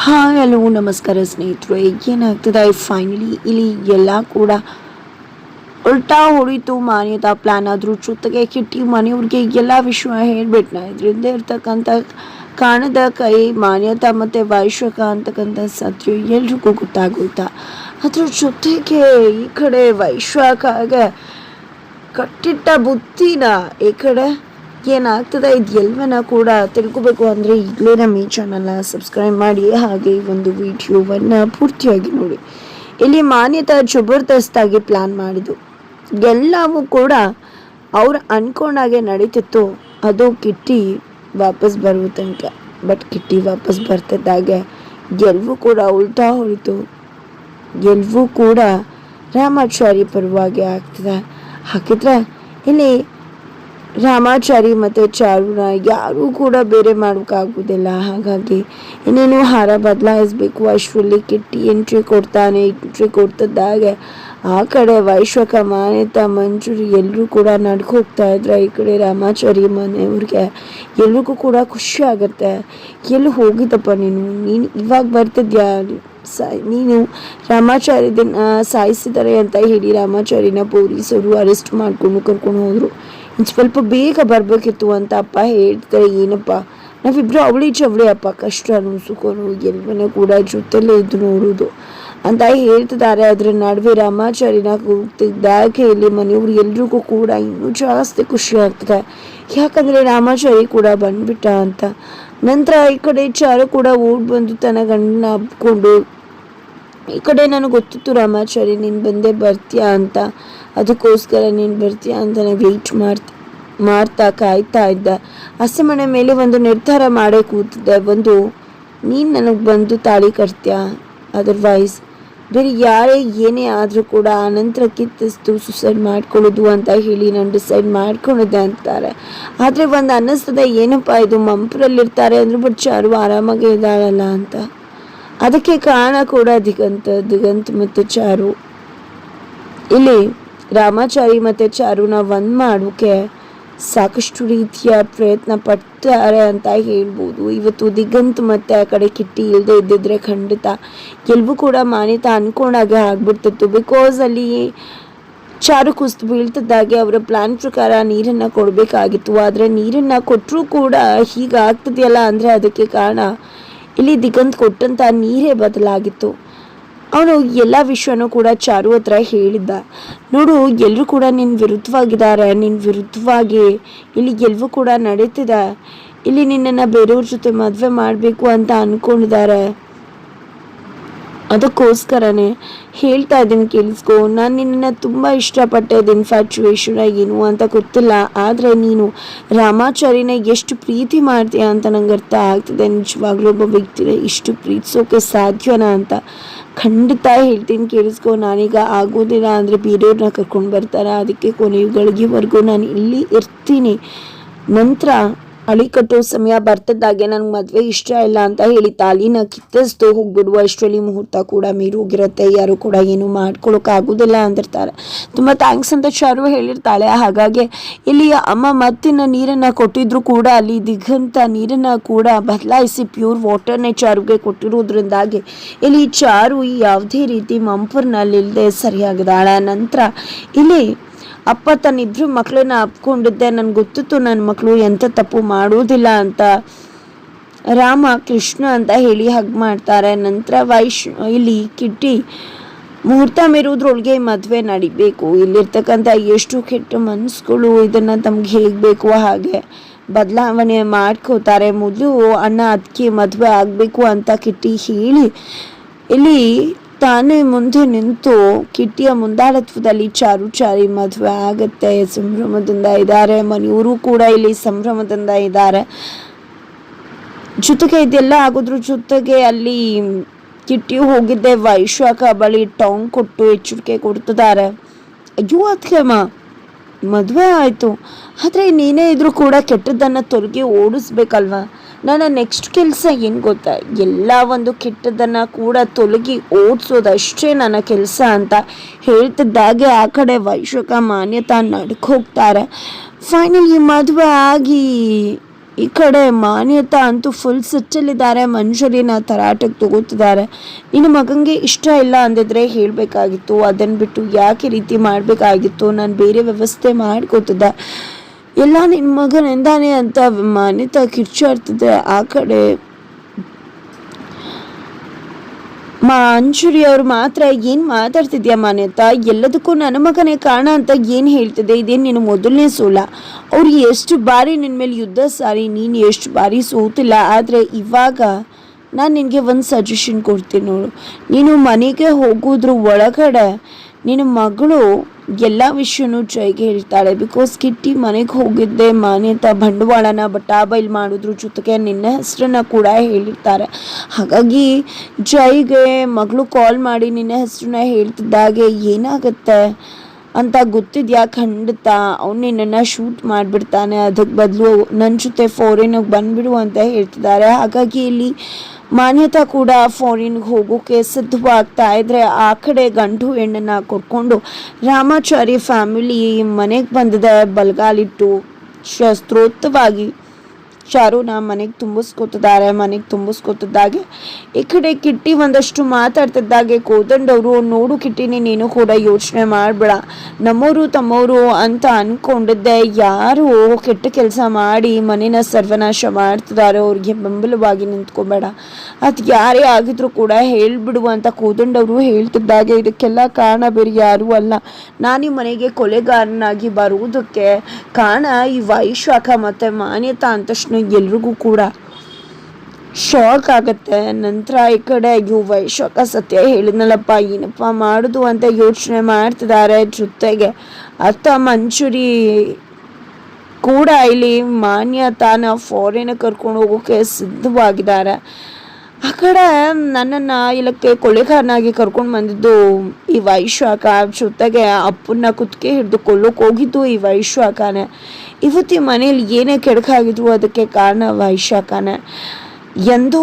Hi, hello, ನಮಸ್ಕಾರ ಸ್ನೇಹಿತರು. ಏನಾಗ್ತದೆ? ಫೈನಲಿ ಇಲ್ಲಿ ಎಲ್ಲ ಕೂಡ ಉಲ್ಟಾ ಹೊಡಿತು ಮಾನ್ಯತಾ ಪ್ಲಾನ್ ಆದರೂ ಜೊತೆಗೆ ಕಿಟ್ಟಿ ಮನೆಯವ್ರಿಗೆ ಎಲ್ಲ ವಿಷಯ ಹೇಳ್ಬಿಟ್ನ. ಇದರಿಂದ ಇರ್ತಕ್ಕಂಥ ಕಾಣದ ಕೈ ಮಾನ್ಯತಾ ಮತ್ತು ವೈಶ್ವಕ ಅಂತಕ್ಕಂಥ ಸತ್ಯ ಎಲ್ರಿಗೂ ಗೊತ್ತಾಗುತ್ತಾ ಅದ್ರ ಜೊತೆಗೆ ಈ ಕಡೆ ವೈಶ್ವಕಾಗ ಕಟ್ಟಿಟ್ಟ ಬುತ್ತಿನ ಈ ಕಡೆ ಏನಾಗ್ತದೆ ಇದು ಎಲ್ಲವನ್ನ ಕೂಡ ತಿಳ್ಕೊಬೇಕು ಅಂದರೆ ಈಗಲೇ ನಮ್ಮ ಈ ಚಾನಲ್ನ ಸಬ್ಸ್ಕ್ರೈಬ್ ಮಾಡಿ ಹಾಗೆ ಈ ಒಂದು ವಿಡಿಯೋವನ್ನು ಪೂರ್ತಿಯಾಗಿ ನೋಡಿ. ಇಲ್ಲಿ ಮಾನ್ಯತಾ ಜಬರ್ದಸ್ತಾಗಿ ಪ್ಲ್ಯಾನ್ ಮಾಡಿದ್ದು. ಎಲ್ಲವೂ ಕೂಡ ಅವ್ರು ಅನ್ಕೊಂಡಾಗೆ ನಡೀತಿತ್ತು. ಅದು ಕಿಟ್ಟಿ ವಾಪಸ್ ಬರುವ ತನಕ. ಬಟ್ ಕಿಟ್ಟಿ ವಾಪಸ್ ಬರ್ತಿದ್ದಾಗೆ ಗೆಲುವು ಕೂಡ ಉಲ್ಟಾ ಹೋಯಿತು. ಗೆಲುವು ಕೂಡ ರಾಮಾಚಾರಿ ಪರವಾಗಿ ಆಗ್ತದೆ. ಹಾಕಿದ್ರೆ ಇಲ್ಲಿ ರಾಮಾಚಾರಿ ಮತ್ತು ಚಾರುನ ಯಾರೂ ಕೂಡ ಬೇರೆ ಮಾಡೋಕ್ಕಾಗೋದಿಲ್ಲ ಹಾಗಾಗಿ ಇನ್ನೇನು ಹಾರ ಬದಲಾಯಿಸ್ಬೇಕು. ಅಷ್ಟರಲ್ಲಿ ಕಿಟ್ಟಿ ಎಂಟ್ರಿ ಕೊಡ್ತಾನೆ ಎಂಟ್ರಿ ಕೊಡ್ತಿದ್ದಾಗೆ. ಆ ಕಡೆ ವೈಶ್ವಕ, ಮಾನ್ಯತಾ, ಮಂಜೂರಿ ಎಲ್ಲರೂ ಕೂಡ ನಡ್ಕೊ ಹೋಗ್ತಾ ಇದ್ರೆ. ಈ ಕಡೆ ರಾಮಾಚಾರಿ ಮನೆಯವ್ರಿಗೆ ಎಲ್ರಿಗೂ ಕೂಡ ಖುಷಿ ಆಗುತ್ತೆ. ಎಲ್ಲಿ ಹೋಗಿದ್ದಪ್ಪ ನೀನು? ನೀನು ಇವಾಗ ಬರ್ತಿದ್ಯಾ? ಸ ನೀನು ರಾಮಾಚಾರ್ಯದನ್ನ ಸಾಯಿಸಿದ್ದಾರೆ ಅಂತ ಹೇಳಿ ರಾಮಾಚಾರಿನ ಪೊಲೀಸರು ಅರೆಸ್ಟ್ ಮಾಡ್ಕೊಂಡು ಕರ್ಕೊಂಡು ಹೋದರು. ಇನ್ನು ಸ್ವಲ್ಪ ಬೇಗ ಬರಬೇಕಿತ್ತು ಅಂತ ಅಪ್ಪ ಹೇಳ್ತಾರೆ, ಏನಪ್ಪ? ನಾವಿಬ್ಬರು ಅವಳಿ ಚವಳಿ ಅಪ್ಪ, ಕಷ್ಟ ಸುಖನು ಎಲ್ಲವನ್ನ ಕೂಡ ಜೊತೆಲೇ ಇದ್ದು ನೋಡೋದು ಅಂತ ಹೇಳ್ತಿದ್ದಾರೆ ಅದರ ನಡುವೆ ರಾಮಾಚಾರಿನ ಕೂಗ್ತಿದ್ದಾಗ ಇಲ್ಲಿ ಮನೆಯವ್ರು ಎಲ್ರಿಗೂ ಕೂಡ ಇನ್ನೂ ಜಾಸ್ತಿ ಖುಷಿ ಆಗ್ತದೆ. ಯಾಕಂದರೆ ರಾಮಾಚಾರಿ ಕೂಡ ಬಂದ್ಬಿಟ್ಟ ಅಂತ. ನಂತರ ಈ ಕಡೆ ಚಾರು ಕೂಡ ಓಡ್ ಬಂದು ತನ್ನ ಗಂಡನ ಹಬ್ಕೊಂಡು ಈ ಕಡೆ ನನಗೆ ಗೊತ್ತಿತ್ತು ರಾಮಾಚಾರಿ, ನೀನು ಬಂದೆ ಬರ್ತೀಯಾ ಅಂತ. ಅದಕ್ಕೋಸ್ಕರ ನೀನು ಬರ್ತೀಯಾ ಅಂತ ನಾನು ವೆಯ್ಟ್ ಮಾಡ್ತಾ ಮಾಡ್ತಾ ಕಾಯ್ತಾ ಇದ್ದ. ಹಸೆಮಣೆ ಮೇಲೆ ಒಂದು ನಿರ್ಧಾರ ಮಾಡೇ ಕೂತಿದ್ದೆ. ಒಂದು ನೀನು ನನಗೆ ಬಂದು ತಾಳಿ ಕಟ್ತೀಯಾ? ಅದರ್ವೈಸ್ ಬೇರೆ ಯಾರೇ ಏನೇ ಆದರೂ ಕೂಡ ಆನಂತರ ಕಿತ್ತಿಸ್ತು ಸುಸೈಡ್ ಮಾಡ್ಕೊಳ್ಳೋದು ಅಂತ ಹೇಳಿ ನಾನು ಡಿಸೈಡ್ ಮಾಡ್ಕೊಂಡಿದ್ದೆ ಅಂತಾರೆ. ಆದರೆ ಒಂದು ಅನ್ನಿಸ್ತದೆ ಏನಪ್ಪ ಇದು ಮಂಪರಲ್ಲಿರ್ತಾರೆ ಅಂದ್ರೆ ಬಟ್ ಚಾರು ಆರಾಮಾಗಿ ಇದ್ದಾಳಲ್ಲ ಅಂತ. ಅದಕ್ಕೆ ಕಾರಣ ಕೂಡ ದಿಗಂತ, ದಿಗಂತ್ ಮತ್ತು ಚಾರು. ಇಲ್ಲಿ ರಾಮಾಚಾರಿ ಮತ್ತು ಚಾರುನ ಒಂದು ಮಾಡೋಕ್ಕೆ ಸಾಕಷ್ಟು ರೀತಿಯ ಪ್ರಯತ್ನ ಪಡ್ತಾರೆ ಅಂತ ಹೇಳ್ಬೋದು. ಇವತ್ತು ದಿಗಂತ್ ಮತ್ತೆ ಆ ಕಡೆ ಕಿಟ್ಟಿ ಇಲ್ಲದೆ ಇದ್ದಿದ್ರೆ ಖಂಡಿತ ಎಲ್ಲವೂ ಕೂಡ ಮಾನ್ಯತಾ ಅನ್ಕೊಂಡಾಗೆ ಆಗ್ಬಿಡ್ತಿತ್ತು. ಬಿಕಾಸ್ ಅಲ್ಲಿ ಚಾರು ಕುಸ್ತು ಬೀಳ್ತಿದ್ದಾಗೆ ಅವರ ಪ್ಲಾನ್ ಪ್ರಕಾರ ನೀರನ್ನು ಕೊಡಬೇಕಾಗಿತ್ತು. ಆದರೆ ನೀರನ್ನು ಕೊಟ್ಟರೂ ಕೂಡ ಹೀಗಾಗ್ತದೆಯಲ್ಲ ಅಂದರೆ ಅದಕ್ಕೆ ಕಾರಣ ಇಲ್ಲಿ ದಿಗಂತ್ ಕೊಟ್ಟಂತ ನೀರೇ ಬದಲಾಗಿತ್ತು. ಅವನು ಎಲ್ಲ ವಿಷಯನೂ ಕೂಡ ಚಾರು ಹತ್ರ ಹೇಳಿದ್ದ. ನೋಡು ಎಲ್ಲರೂ ಕೂಡ ನಿನ್ನ ವಿರುದ್ಧವಾಗಿದ್ದಾರೆ ನಿನ್ನ ವಿರುದ್ಧವಾಗಿ ಇಲ್ಲಿ ಎಲ್ಲವೂ ಕೂಡ ನಡೀತಿದೆ ಇಲ್ಲಿ ನಿನ್ನನ್ನು ಬೇರೆಯವ್ರ ಜೊತೆ ಮದುವೆ ಮಾಡಬೇಕು ಅಂತ ಅಂದ್ಕೊಂಡಿದ್ದಾರೆ ಅದಕ್ಕೋಸ್ಕರನೇ ಹೇಳ್ತಾ ಇದ್ದೀನಿ, ಕೇಳಿಸ್ಕೊ. ನಾನು ನಿನ್ನನ್ನು ತುಂಬ ಇಷ್ಟಪಟ್ಟೆ ಇನ್ಫ್ಯಾಚುವೇಶನ್ ಏನು ಅಂತ ಗೊತ್ತಿಲ್ಲ. ಆದರೆ ನೀನು ರಾಮಾಚಾರಿನ ಎಷ್ಟು ಪ್ರೀತಿ ಮಾಡ್ತೀಯ ಅಂತ ನಂಗೆ ಅರ್ಥ ಆಗ್ತಿದೆ. ನಿಜವಾಗ್ಲೂ ಒಬ್ಬ ವ್ಯಕ್ತಿನ ಇಷ್ಟು ಪ್ರೀತಿಸೋಕೆ ಸಾಧ್ಯನಾ ಅಂತ ಖಂಡಿತ ಹೇಳ್ತೀನಿ, ಕೇಳಿಸ್ಕೊ. ನಾನೀಗ ಆಗೋದಿಲ್ಲ ಅಂದರೆ ಬೇರೆಯವ್ರನ್ನ ಕರ್ಕೊಂಡು ಬರ್ತಾರೆ. ಅದಕ್ಕೆ ಕೊನೆಗಳಿಗೆವರೆಗೂ ನಾನು ಇಲ್ಲಿ ಇರ್ತೀನಿ. ನಂತರ ಅಳಿ ಕಟ್ಟೋ ಸಮಯ ಬರ್ತಿದ್ದಾಗೆ ನನಗೆ ಮದುವೆ ಇಷ್ಟ ಇಲ್ಲ ಅಂತ ಹೇಳಿ ತಾಲಿನ ಕಿತ್ತಿಸ್ತು ಹೋಗ್ಬಿಡುವ ಅಷ್ಟರಲ್ಲಿ ಮುಹೂರ್ತ ಕೂಡ ಮೀರೋಗಿರುತ್ತೆ. ಯಾರು ಕೂಡ ಏನು ಆಗೋದಿಲ್ಲ ಅಂದಿರ್ತಾರೆ. ತುಂಬ ಥ್ಯಾಂಕ್ಸ್ ಅಂತ ಚಾರು ಹೇಳಿರ್ತಾಳೆ. ಹಾಗಾಗಿ ಇಲ್ಲಿ ಅಮ್ಮ ಮತ್ತಿನ ನೀರನ್ನು ಕೊಟ್ಟಿದ್ರು ಕೂಡ ಅಲ್ಲಿ ದಿಗ್ಗಂತ ನೀರನ್ನು ಕೂಡ ಬದಲಾಯಿಸಿ ಪ್ಯೂರ್ ವಾಟರ್ನೇ ಚಾರುಗೆ ಕೊಟ್ಟಿರೋದ್ರಿಂದಾಗಿ ಇಲ್ಲಿ ಚಾರು ಯಾವುದೇ ರೀತಿ ಮಂಪರ್ನಲ್ಲಿಲ್ಲದೆ ಸರಿಯಾಗಿದ್ದಾಳೆ ನಂತರ ಇಲ್ಲಿ ಅಪ್ಪ ತನ್ನಿಬ್ರು ಮಕ್ಕಳನ್ನ ಅಪ್ಕೊಂಡಿದ್ದೆ. ನನ್ಗೆ ಗೊತ್ತಿತ್ತು ನನ್ನ ಮಕ್ಕಳು ಎಂಥ ತಪ್ಪು ಮಾಡೋದಿಲ್ಲ ಅಂತ. ರಾಮ, ಕೃಷ್ಣ ಅಂತ ಹೇಳಿ ಹಗ್ ಮಾಡ್ತಾರೆ. ನಂತರ ವೈಶ್ ಇಲ್ಲಿ ಕಿಟ್ಟಿ, ಮುಹೂರ್ತ ಮೀರೋದ್ರೊಳಗೆ ಮದುವೆ ನಡಿಬೇಕು. ಇಲ್ಲಿರ್ತಕ್ಕಂಥ ಎಷ್ಟು ಕೆಟ್ಟ ಮನಸ್ಸುಗಳು ಇದನ್ನು ತಮ್ಗೆ ಹೇಗೆ ಬೇಕು ಹಾಗೆ ಬದಲಾವಣೆ ಮಾಡ್ಕೋತಾರೆ. ಮೊದಲು ಅಣ್ಣ ಅದಕ್ಕೆ ಮದುವೆ ಆಗಬೇಕು ಅಂತ ಕಿಟ್ಟಿ ಹೇಳಿ, ಇಲ್ಲಿ ತಾನೇ ಮುಂದೆ ನಿಂತು ಕಿಟ್ಟಿಯ ಮುಂದಾಳತ್ವದಲ್ಲಿ ಚಾರು ಚಾರಿ ಮದುವೆ ಆಗತ್ತೆ. ಸಂಭ್ರಮದಿಂದ ಇದ್ದಾರೆ. ಮನೆಯವರು ಕೂಡ ಇಲ್ಲಿ ಸಂಭ್ರಮದಿಂದ ಇದ್ದಾರೆ. ಜೊತೆಗೆ ಇದೆಲ್ಲ ಆಗೋದ್ರ ಜೊತೆಗೆ ಅಲ್ಲಿ ಕಿಟ್ಟಿ ಹೋಗಿದ್ದೆ. ವೈಶಾಖ ಬಳಿ ಟಾಂಗ್ ಕೊಟ್ಟು ಎಚ್ಚರಿಕೆ ಕೊಡ್ತಿದ್ದಾರೆ. ಅಯ್ಯೋ ಅದ್ಕೆಮ್ಮ ಮದುವೆ ಆಯಿತು. ಆದರೆ ನೀನೇ ಇದ್ರೂ ಕೂಡ ಕೆಟ್ಟದ್ದನ್ನು ತೊಲಗಿ ಓಡಿಸ್ಬೇಕಲ್ವಾ? ನನ್ನ ನೆಕ್ಸ್ಟ್ ಕೆಲಸ ಏನು ಗೊತ್ತಾ? ಎಲ್ಲ ಒಂದು ಕೆಟ್ಟದನ್ನು ಕೂಡ ತೊಲಗಿ ಓಡಿಸೋದಷ್ಟೇ ನನ್ನ ಕೆಲಸ ಅಂತ ಹೇಳ್ತಿದ್ದಾಗೆ ಆ ಕಡೆ ವೈಶ್ವಕ ಮಾನ್ಯತಾ ನಡ್ಕೋಗ್ತಾರೆ. ಫೈನಲಿ ಮದುವೆ ಆಗಿ ಈ ಕಡೆ ಮಾನ್ಯತಾ ಅಂತೂ ಫುಲ್ ಸಿಟ್ಟಲ್ಲಿದ್ದಾರೆ ಮನುಷ್ಯರಿನ ತರಾಟಕ್ಕೆ ತಗೋತಿದ್ದಾರೆ ನಿನ್ನ ಮಗನಿಗೆ ಇಷ್ಟ ಇಲ್ಲ ಅಂದಿದ್ರೆ ಹೇಳಬೇಕಾಗಿತ್ತು. ಅದನ್ನು ಬಿಟ್ಟು ಯಾಕೆ ರೀತಿ ಮಾಡಬೇಕಾಗಿತ್ತು? ನಾನು ಬೇರೆ ವ್ಯವಸ್ಥೆ ಮಾಡ್ಕೋತಿದ್ದೆ. ಎಲ್ಲ ನಿನ್ನ ಮಗನಿಂದಾನೆ ಅಂತ ಅನಿತಾ ಕಿರ್ಚಾಡ್ತಿದ್ದೆ ಆ ಕಡೆ. ಮಾ, ಅಂಜುರಿ ಅವ್ರು ಮಾತ್ರ ಏನ್ ಮಾತಾಡ್ತಿದ್ಯಾ ಮಾನ್ಯತ ಎಲ್ಲದಕ್ಕೂ ನನ್ನ ಮಗನೇ ಕಾರಣ ಅಂತ ಏನ್ ಹೇಳ್ತಿದೆ? ಇದೇನು ನೀನು ಮೊದಲನೇ ಸೋಲ? ಅವ್ರು ಎಷ್ಟು ಬಾರಿ ನಿನ್ನ ಮೇಲೆ ಯುದ್ಧ ಸಾರಿ, ನೀನು ಎಷ್ಟು ಬಾರಿ ಸೋತಿಲ್ಲ, ಆದರೆ ಇವಾಗ ನಾನು ನಿನಗೆ ಒಂದು ಸಜೆಷನ್ ಕೊಡ್ತೀನಿ ನೋಡು. ನೀನು ಮನೆಗೆ ಹೋಗೋದ್ರ ಒಳಗಡೆ ನಿನ್ನ ಮಗಳು ಎಲ್ಲ ವಿಷಯನೂ ಜೈಗೆ ಹೇಳ್ತಾಳೆ. ಬಿಕಾಸ್ ಕಿಟ್ಟಿ ಮನೆಗೆ ಹೋಗಿದ್ದೆ ಮಾನ್ಯತ ಬಂಡವಾಳನ ಬಟಾಬೈಲ್ ಮಾಡಿದ್ರು ಜೊತೆಗೆ ನಿನ್ನ ಹೆಸರನ್ನ ಕೂಡ ಹೇಳಿರ್ತಾರೆ. ಹಾಗಾಗಿ ಜೈಗೆ ಮಗಳು ಕಾಲ್ ಮಾಡಿ ನಿನ್ನ ಹೆಸರನ್ನ ಹೇಳ್ತಿದ್ದಾಗೆ ಏನಾಗುತ್ತೆ? ಅಂತ ಗೊತ್ತಿದ್ಯಾ ಖಂಡಿತ ಅವ್ನು ನಿನ್ನನ್ನು ಶೂಟ್ ಮಾಡಿಬಿಡ್ತಾನೆ. ಅದಕ್ಕೆ ಬದಲು ನನ್ನ ಜೊತೆ ಫಾರಿನಿಗೆ ಬಂದುಬಿಡು ಅಂತ ಹೇಳ್ತಿದ್ದಾರೆ ಹಾಗಾಗಿ ಇಲ್ಲಿ ಮಾನ್ಯತಾ ಕೂಡ ಫಾರಿನ್ಗೆ ಹೋಗೋಕ್ಕೆ ಸಿದ್ಧವಾಗ್ತಾ ಇದ್ದರೆ ಆ ಕಡೆ ಗಂಡು ಹೆಣ್ಣನ್ನು ಕೊಟ್ಕೊಂಡು ರಾಮಾಚಾರಿ ಫ್ಯಾಮಿಲಿ ಮನೆಗೆ ಬಂದಿದೆ. ಬಲಗಾಲಿಟ್ಟು ಶಸ್ತ್ರೋತ್ತವಾಗಿ ಚಾರುನ ಮನೆಗೆ ತುಂಬಿಸ್ಕೊತಿದ್ದಾರೆ, ಮನೆಗೆ ತುಂಬಿಸ್ಕೊತಿದ್ದಾಗೆ. ಈ ಕಡೆ ಕಿಟ್ಟಿ ಒಂದಷ್ಟು ಮಾತಾಡ್ತಿದ್ದಾಗೆ, ಕೋದಂಡವರು ನೋಡು ಕಿಟ್ಟಿನಿ, ನೀನು ಕೂಡ ಯೋಚನೆ ಮಾಡಬೇಡ. ನಮ್ಮವರು ತಮ್ಮವರು ಅಂತ ಅನ್ಕೊಂಡಿದ್ದೆ. ಯಾರು ಕೆಟ್ಟ ಕೆಲಸ ಮಾಡಿ ಮನೇನ ಸರ್ವನಾಶ ಮಾಡ್ತಿದ್ದಾರೆ ಅವ್ರಿಗೆ ಬೆಂಬಲವಾಗಿ ನಿಂತ್ಕೊಬೇಡ. ಅದು ಯಾರೇ ಆಗಿದ್ರು ಕೂಡ ಹೇಳ್ಬಿಡು ಅಂತ ಕೋದಂಡವರು ಹೇಳ್ತಿದ್ದಾಗೆ. ಇದಕ್ಕೆಲ್ಲ ಕಾರಣ ಬೇರೆ ಯಾರೂ ಅಲ್ಲ. ನಾನು ಮನೆಗೆ ಕೊಲೆಗಾರನಾಗಿ ಬರುವುದಕ್ಕೆ ಕಾರಣ ಈ ವೈಶಾಖ ಮತ್ತು ಮಾನ್ಯತಾ ಅಂದ ತಕ್ಷಣ ಎಲ್ರಿಗೂ ಕೂಡ ಶಾಕ್ ಆಗತ್ತೆ. ನಂತರ ಈ ಕಡೆ ಅಯ್ಯೋ ವೈಶಾಖ ಸತ್ಯ ಹೇಳಿದ್ನಲ್ಲಪ್ಪ, ಏನಪ್ಪ ಮಾಡುದು ಅಂತ ಯೋಚನೆ ಮಾಡ್ತಿದ್ದಾರೆ ಜೊತೆಗೆ ಅತ್ತ ಮಂಚೂರಿ ಕೂಡ ಇಲ್ಲಿ ಮಾನ್ಯತಾನ ಫಾರಿನ್ ಕರ್ಕೊಂಡು ಹೋಗೋಕೆ ಸಿದ್ಧವಾಗಿದ್ದಾರೆ. ಆ ಕಡೆ ನನ್ನನ್ನ ಇಲ್ಲಕ್ಕೆ ಕೊಳೆಗಾರನಾಗಿ ಕರ್ಕೊಂಡು ಬಂದಿದ್ದು ಈ ವೈಶಾಖ ಜೊತೆಗೆ ಅಪ್ಪನ್ನ ಕುತ್ತಿಗೆ ಹಿಡಿದು ಕೊಲ್ಲೋಕೆ ಹೋಗಿದ್ದು ಈ ವೈಶಾಖನೇ ಇವತ್ತು ಮನೆಯಲ್ಲಿ ಏನೇ ಕೆಡಕಾಗಿದ್ವು ಅದಕ್ಕೆ ಕಾರಣ ವೈಶಾಖನ ಎಂದೋ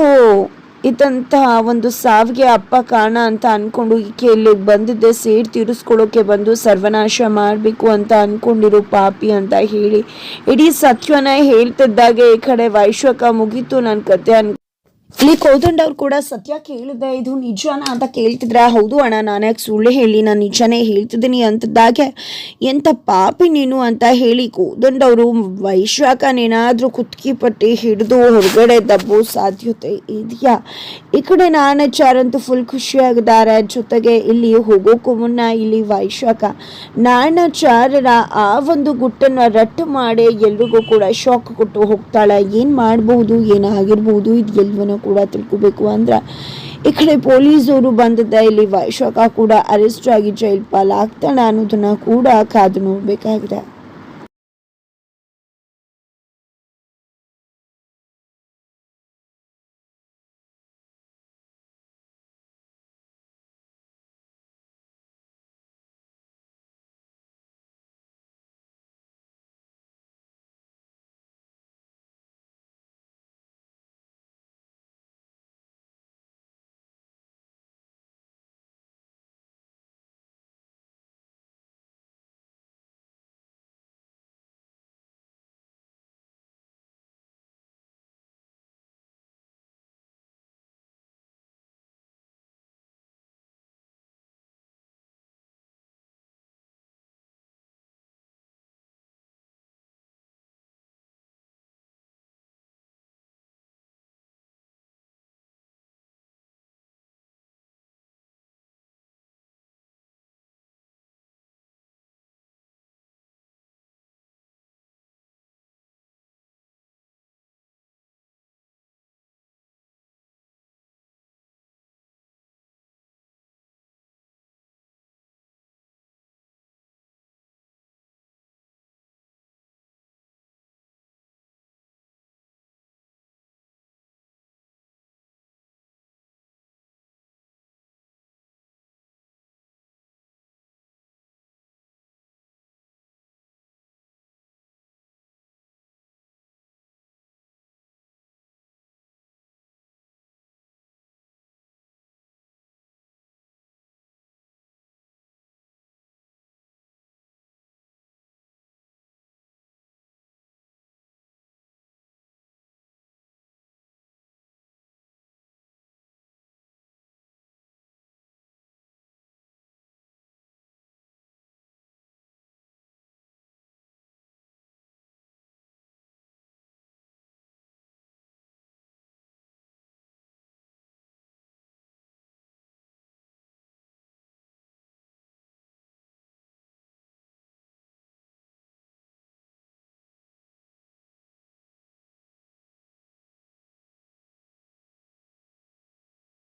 ಇದ್ದಂತಹ ಒಂದು ಸಾವಿಗೆ ಅಪ್ಪ ಕಾರಣ ಅಂತ ಅಂದ್ಕೊಂಡು ಈಕೆ ಇಲ್ಲಿ ಬಂದಿದ್ದೆ, ಸೇಡ್ ತೀರಿಸ್ಕೊಳ್ಳೋಕೆ ಬಂದು ಸರ್ವನಾಶ ಮಾಡಬೇಕು ಅಂತ ಅಂದ್ಕೊಂಡಿರೋ ಪಾಪಿ ಅಂತ ಹೇಳಿ. ಇಡೀ ಸತ್ಯನ ಹೇಳ್ತಿದ್ದಾಗೆ ಈ ಕಡೆ ವೈಶ್ವಕ ಮುಗೀತು ನನ್ನ ಕತೆ ಅನ್ ಇಲ್ಲಿ ಕೋದಂಡವ್ರು ಕೂಡ ಸತ್ಯ ಕೇಳಿದೆ, ಇದು ನಿಜಾನ ಅಂತ ಕೇಳ್ತಿದ್ರೆ ಹೌದು ಅಣ್ಣ, ನಾನು ಯಾಕೆ ಸುಳ್ಳು ಹೇಳಿ, ನಾನು ನಿಜಾನೇ ಹೇಳ್ತಿದ್ದೀನಿ ಅಂತಿದ್ದಾಗೆ ಎಂಥ ಪಾಪಿ ನೀನು ಅಂತ ಹೇಳಿ ಕೋದಂಡವರು ವೈಶಾಖನೇನಾದರೂ ಕುತ್ಕಿ ಪಟ್ಟಿ ಹಿಡಿದು ಹೊರಗಡೆ ದಬ್ಬೋ ಸಾಧ್ಯತೆ ಇದೆಯಾ? ಈ ಕಡೆ ನಾಣಚಾರಂತೂ ಫುಲ್ ಖುಷಿಯಾಗಿದ್ದಾರೆ ಜೊತೆಗೆ ಇಲ್ಲಿ ಹೋಗೋಕ್ಕೂ ಮುನ್ನ ಇಲ್ಲಿ ವೈಶಾಖ ನಾಣಚಾರರ ಆ ಒಂದು ಗುಟ್ಟನ್ನು ರಟ್ಟು ಮಾಡಿ ಎಲ್ರಿಗೂ ಕೂಡ ಶಾಕ್ ಕೊಟ್ಟು ಹೋಗ್ತಾಳೆ. ಏನು ಮಾಡಬಹುದು ಏನಾಗಿರ್ಬೋದು? ಇದು ಎಲ್ಲವನ್ನೂ ಕೂಡ ತಿಳ್ಕೊಬೇಕು ಅಂದ್ರೆ ಈ ಕಡೆ ಪೊಲೀಸರು ಬಂದದ ಇಲ್ಲಿ ವೈಶಾಖ ಕೂಡ ಅರೆಸ್ಟ್ ಆಗಿ ಜೈಲ್ ಪಾಲಾಗ್ತಾನೆ ಅನ್ನೋದನ್ನ ಕೂಡ ಕಾದು ನೋಡಬೇಕಾಗಿದೆ.